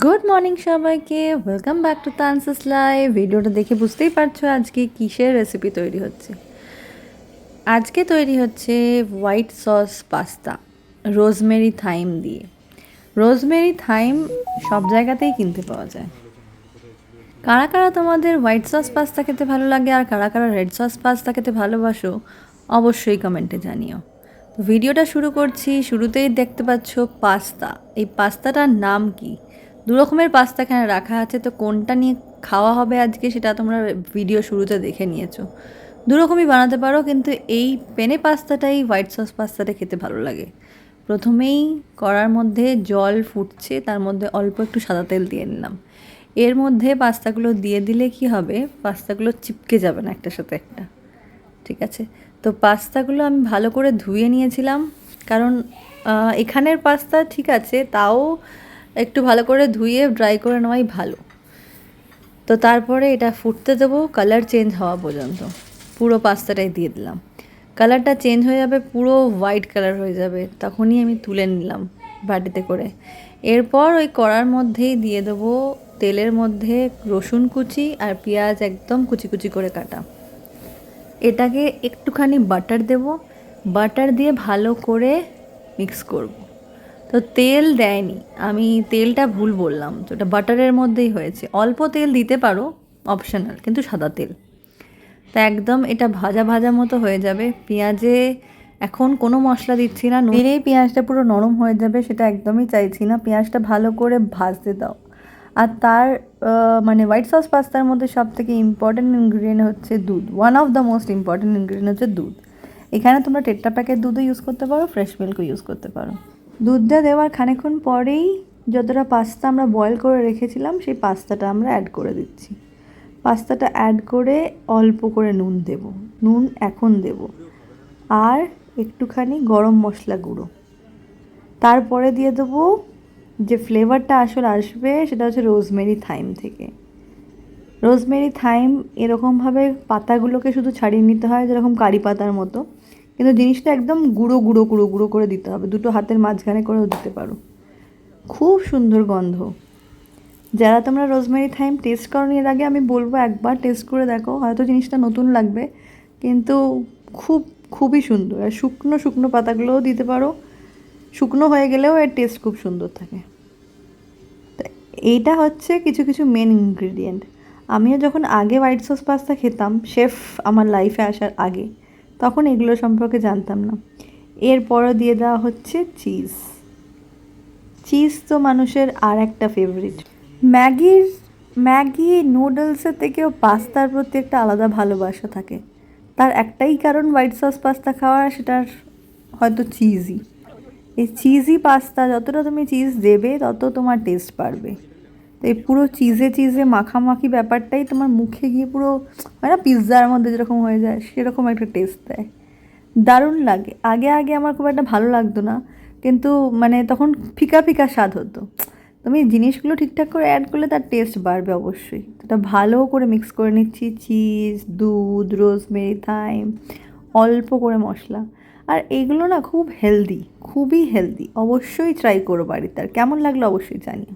Good morning সবাইকে। Welcome back to তানসাস live ভিডিওটা দেখে বুঝতেই পারছ আজকে কিসের রেসিপি তৈরি হচ্ছে। আজকে তৈরি হচ্ছে white sauce pasta rosemary thyme দিয়ে। রোজমেরি থাইম সব জায়গাতেই কিনতে পাওয়া যায়। কারা কারা তোমাদের হোয়াইট সস পাস্তা খেতে ভালো লাগে আর কারা কারা রেড সস পাস্তা খেতে ভালোবাসো, অবশ্যই কমেন্টে জানিও। তো ভিডিওটা শুরু করছি। শুরুতেই দেখতে পাচ্ছ পাস্তা এই পাস্তাটার নাম কি? দু রকমের পাস্তা এখানে রাখা আছে, তো কোনটা নিয়ে খাওয়া হবে আজকে সেটা তোমরা ভিডিও শুরুতে দেখে নিয়েছো। দু রকমই বানাতে পারো, কিন্তু এই পেনে পাস্তাটাই হোয়াইট সস পাস্তাটা খেতে ভালো লাগে। প্রথমেই কড়ার মধ্যে জল ফুটছে, তার মধ্যে অল্প একটু সাদা তেল দিয়ে নিলাম। এর মধ্যে পাস্তাগুলো দিয়ে দিলে কি হবে? পাস্তাগুলো চিপকে যাবে না একটার সাথে একটা। ঠিক আছে? তো পাস্তাগুলো আমি ভালো করে ধুয়ে নিয়েছিলাম, কারণ এখানের পাস্তা ঠিক আছে, তাও একটু ভালো করে ধুয়ে ড্রাই করে নেওয়াই ভালো। তো তারপরে এটা ফুটতে দেবো কালার চেঞ্জ হওয়া পর্যন্ত। পুরো পাস্তাটাই দিয়ে দিলাম। কালারটা চেঞ্জ হয়ে যাবে, পুরো হোয়াইট কালার হয়ে যাবে। তখনই আমি তুলে নিলাম বাটিতে করে। এরপর ওই কড়ার মধ্যেই দিয়ে দেবো তেলের মধ্যে রসুন কুচি আর পেঁয়াজ একদম কুচি কুচি করে কাটা। এটাকে একটুখানি বাটার দেব। বাটার দিয়ে ভালো করে মিক্স করব। তো তেল দেয়নি। আমি তেলটা ভুল বললাম। তো ওটা বাটারের মধ্যেই হয়েছে। অল্প তেল দিতে পারো অপশনাল কিন্তু সাদা তেল। তা একদম এটা ভাজা ভাজা মতো হয়ে যাবে। পেঁয়াজে এখন কোনো মশলা দিচ্ছি না। দিলেই পেঁয়াজটা পুরো নরম হয়ে যাবে, সেটা একদমই চাইছি না। পেঁয়াজটা ভালো করে ভাজতে দাও। আর তার মানে হোয়াইট সস পাস্তার মধ্যে সব থেকে ইম্পর্টেন্ট ইনগ্রিডিয়েন্ট হচ্ছে দুধ। One of the most important ingredient হচ্ছে দুধ। এখানে তোমরা টেট্রা প্যাকেট দুধও ইউজ করতে পারো ফ্রেশ মিল্কও ইউজ করতে পারো। দুধটা দেওয়ার খানিকক্ষণ পরেই যতটা পাস্তা আমরা বয়েল করে রেখেছিলাম, সেই পাস্তাটা আমরা অ্যাড করে দিচ্ছি। পাস্তাটা অ্যাড করে অল্প করে নুন দেব। নুন এখন দেব। আর একটুখানি গরম মশলা গুঁড়ো। তারপরে দিয়ে দেবো যে ফ্লেভারটা আসলে আসবে, সেটা হচ্ছে রোজমেরি থাইম থেকে। রোজমেরি থাইম এরকমভাবে পাতাগুলোকে শুধু ছাড়িয়ে নিতে হয়, যেরকম কারি পাতার মতো। কিন্তু জিনিসটা একদম গুঁড়ো গুঁড়ো গুঁড়ো গুঁড়ো করে দিতে হবে। দুটো হাতের মাঝখানে করেও দিতে পারো। খুব সুন্দর গন্ধ। যারা তোমরা রোজমেরি থাইম টেস্ট করনি, এর আগে আমি বলব একবার টেস্ট করে দেখো। হয়তো জিনিসটা নতুন লাগবে, কিন্তু খুব, খুবই সুন্দর। আর শুকনো শুকনো পাতাগুলোও দিতে পারো। শুকনো হয়ে গেলেও এর টেস্ট খুব সুন্দর থাকে। তা এইটা হচ্ছে কিছু কিছু মেন ইনগ্রিডিয়েন্ট আমিও যখন আগে হোয়াইট সস পাস্তা খেতাম শেফ আমার লাইফে আসার আগে তখন এগুলো সম্পর্কে জানতাম না। এরপরও দিয়ে দেওয়া হচ্ছে চিজ। চিজ তো মানুষের আর একটা ফেভারিট ম্যাগির, ম্যাগি নুডলসের থেকেও পাস্তার প্রতি একটা আলাদা ভালোবাসা থাকে। তার একটাই কারণ হোয়াইট সস পাস্তা খাওয়ার সেটার হয়তো চিজই। এই চিজি পাস্তা, যতটা তুমি চিজ দেবে, তত তোমার টেস্ট বাড়বে। তো এই পুরো চিজে চিজে মাখামাখি ব্যাপারটাই তোমার মুখে গিয়ে পুরো হয় না পিৎজার মধ্যে যেরকম হয়ে যায়, সেরকম একটা টেস্ট দেয়। দারুণ লাগে। আগে আগে আমার খুব একটা ভালো লাগতো না, কিন্তু মানে তখন ফিকা ফিকা স্বাদ হতো। তুমি জিনিসগুলো ঠিকঠাক করে অ্যাড করলে তার টেস্ট বাড়বে অবশ্যই। এটা ভালো করে মিক্স করে নিচ্ছি চিজ দুধ রোজমেরি থাইম অল্প করে মশলা। আর এইগুলো না খুব হেলদি খুবই হেলদি অবশ্যই ট্রাই করো বাড়িতে। আর কেমন লাগল অবশ্যই জানিও।